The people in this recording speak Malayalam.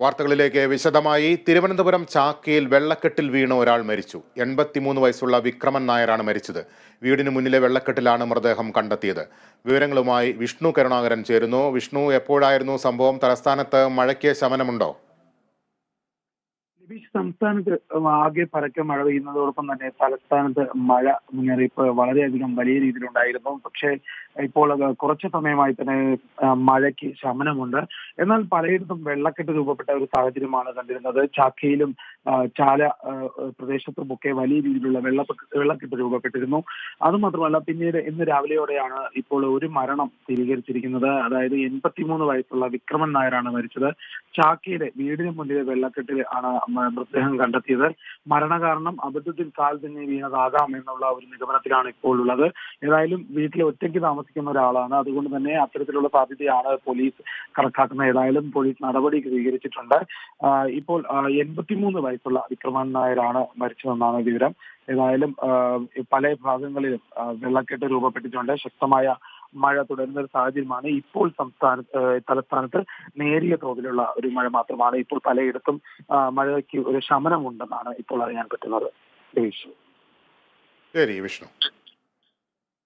വാർത്തകളിലേക്ക് വിശദമായി. തിരുവനന്തപുരം ചാക്കയിൽ വെള്ളക്കെട്ടിൽ വീണ് ഒരാൾ മരിച്ചു. എൺപത്തിമൂന്ന് വയസ്സുള്ള വിക്രമൻ നായരാണ് മരിച്ചത്. വീടിന് മുന്നിലെ വെള്ളക്കെട്ടിലാണ് മൃതദേഹം കണ്ടെത്തിയത്. വിവരങ്ങളുമായി വിഷ്ണു കരുണാകരൻ ചേരുന്നു. വിഷ്ണു എപ്പോഴായിരുന്നു സംഭവം? തലസ്ഥാനത്ത് മഴയ്ക്ക് ശമനമുണ്ടോ? സംസ്ഥാനത്ത് ആകെ പരക്കെ മഴ പെയ്യുന്നതോടൊപ്പം തന്നെ തലസ്ഥാനത്ത് മഴ മുന്നറിയിപ്പ് വളരെയധികം വലിയ രീതിയിലുണ്ടായിരുന്നു. പക്ഷേ ഇപ്പോൾ അത് കുറച്ച് സമയമായി തന്നെ മഴയ്ക്ക് ശമനമുണ്ട്. എന്നാൽ പലയിടത്തും വെള്ളക്കെട്ട് രൂപപ്പെട്ട ഒരു സാഹചര്യമാണ് കണ്ടിരുന്നത്. ചാക്കയിലും ചാല പ്രദേശത്തുമൊക്കെ വലിയ രീതിയിലുള്ള വെള്ള വെള്ളക്കെട്ട് രൂപപ്പെട്ടിരുന്നു. അതുമാത്രമല്ല പിന്നീട് ഇന്ന് രാവിലെയോടെയാണ് ഇപ്പോൾ ഒരു മരണം സ്ഥിരീകരിച്ചിരിക്കുന്നത്. അതായത് എൺപത്തിമൂന്ന് വയസ്സുള്ള വിക്രമൻ നായരാണ് മരിച്ചത്. ചാക്കയിലെ വീടിന് മുന്നിലെ വെള്ളക്കെട്ടിൽ ആണ് മൃതദേഹം കണ്ടെത്തിയത്. മരണകാരണം അബദ്ധത്തിൽ കാൽ തന്നെ വീണതാകാം എന്നുള്ള ഒരു നിഗമനത്തിലാണ് ഇപ്പോൾ ഉള്ളത്. ഏതായാലും വീട്ടിൽ ഒറ്റയ്ക്ക് താമസിക്കുന്ന ഒരാളാണ്. അതുകൊണ്ട് തന്നെ അത്തരത്തിലുള്ള സാധ്യതയാണ് പോലീസ് കണക്കാക്കുന്നത്. ഏതായാലും പോലീസ് നടപടി സ്വീകരിച്ചിട്ടുണ്ട്. ഇപ്പോൾ എൺപത്തിമൂന്ന് വയസ്സുള്ള വിക്രമൻ നായരാണ് മരിച്ചതെന്നാണ് വിവരം. ഏതായാലും പല ഭാഗങ്ങളിലും വെള്ളക്കെട്ട് രൂപപ്പെട്ടിട്ടുണ്ട്. ശക്തമായ മഴ തുടരുന്ന ഒരു സാഹചര്യമാണ് ഇപ്പോൾ സംസ്ഥാന തലസ്ഥാനത്ത് നേരിയ തോതിലുള്ള ഒരു മഴ മാത്രമാണ്. ഇപ്പോൾ പലയിടത്തും മഴയ്ക്ക് ഒരു ശമനമുണ്ടെന്നാണ് ഇപ്പോൾ അറിയാൻ പറ്റുന്നത്. ശരി വിഷ്ണു.